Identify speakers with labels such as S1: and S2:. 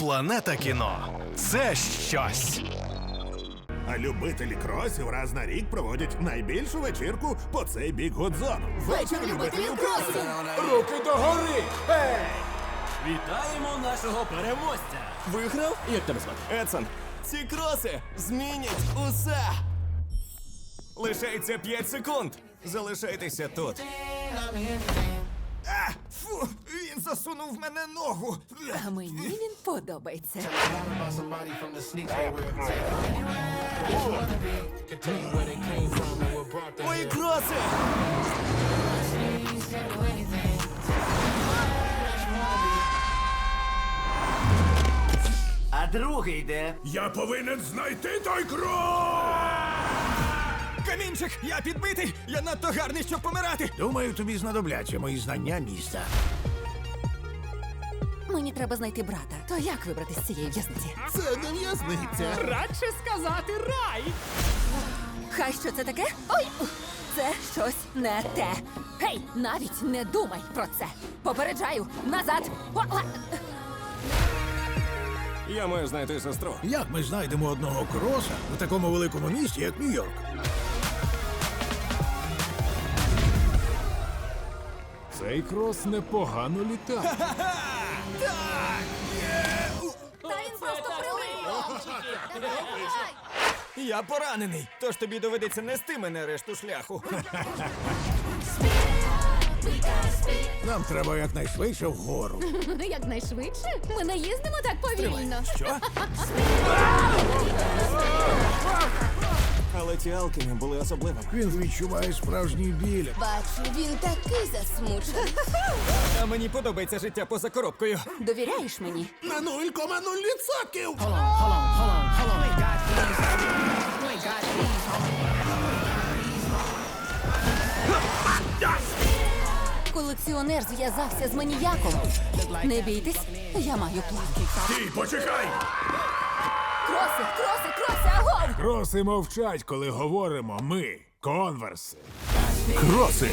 S1: Планета кіно це щось.
S2: А любителі кросів раз на рік проводять найбільшу вечірку по цей бік Гудзону. Вечір любителів кросів!
S3: Руки догори! Ей! Вітаємо нашого переможця! Виграв? Як тебе звати?
S4: Едсон, ці кроси змінять усе. Лишається 5 секунд. Залишайтеся тут. А, фу, він засунув в мене ногу.
S5: А мені він подобається.
S4: Мої кроси!
S3: А другий де?
S2: Я повинен знайти той крос!
S4: Камінчик, я підбитий! Я надто гарний, щоб помирати!
S6: Думаю, тобі знадобляться мої знання міста.
S5: Мені треба знайти брата. То як вибрати з цієї в'язниці?
S2: Це не в'язниця.
S3: Радше сказати рай!
S5: Хай що це таке? Ой! Це щось не те. Гей, навіть не думай про це. Попереджаю, назад! О!
S4: Я маю знайти сестру.
S6: Як ми знайдемо одного кроса у такому великому місті, як Нью-Йорк?
S3: Цей крос непогано літає.
S5: Та він просто прилип!
S4: Я поранений, тож тобі доведеться нести мене решту шляху.
S6: Нам треба якнайшвидше вгору.
S7: Якнайшвидше? Ми не їздимо так повільно.
S4: Що? Але ці алкіни були особливими.
S6: Він відчуває справжній біль.
S7: Бачу, він такий засмучений.
S4: А мені подобається життя поза коробкою.
S5: Довіряєш мені?
S2: На 0,0%!
S5: Колекціонер зв'язався з маніяком. Не бійтесь, я маю план.
S2: Стій, почекай!
S5: Кроси, кроси, кроси!
S3: Кроси мовчать, коли говоримо ми, конверси.
S2: Кроси!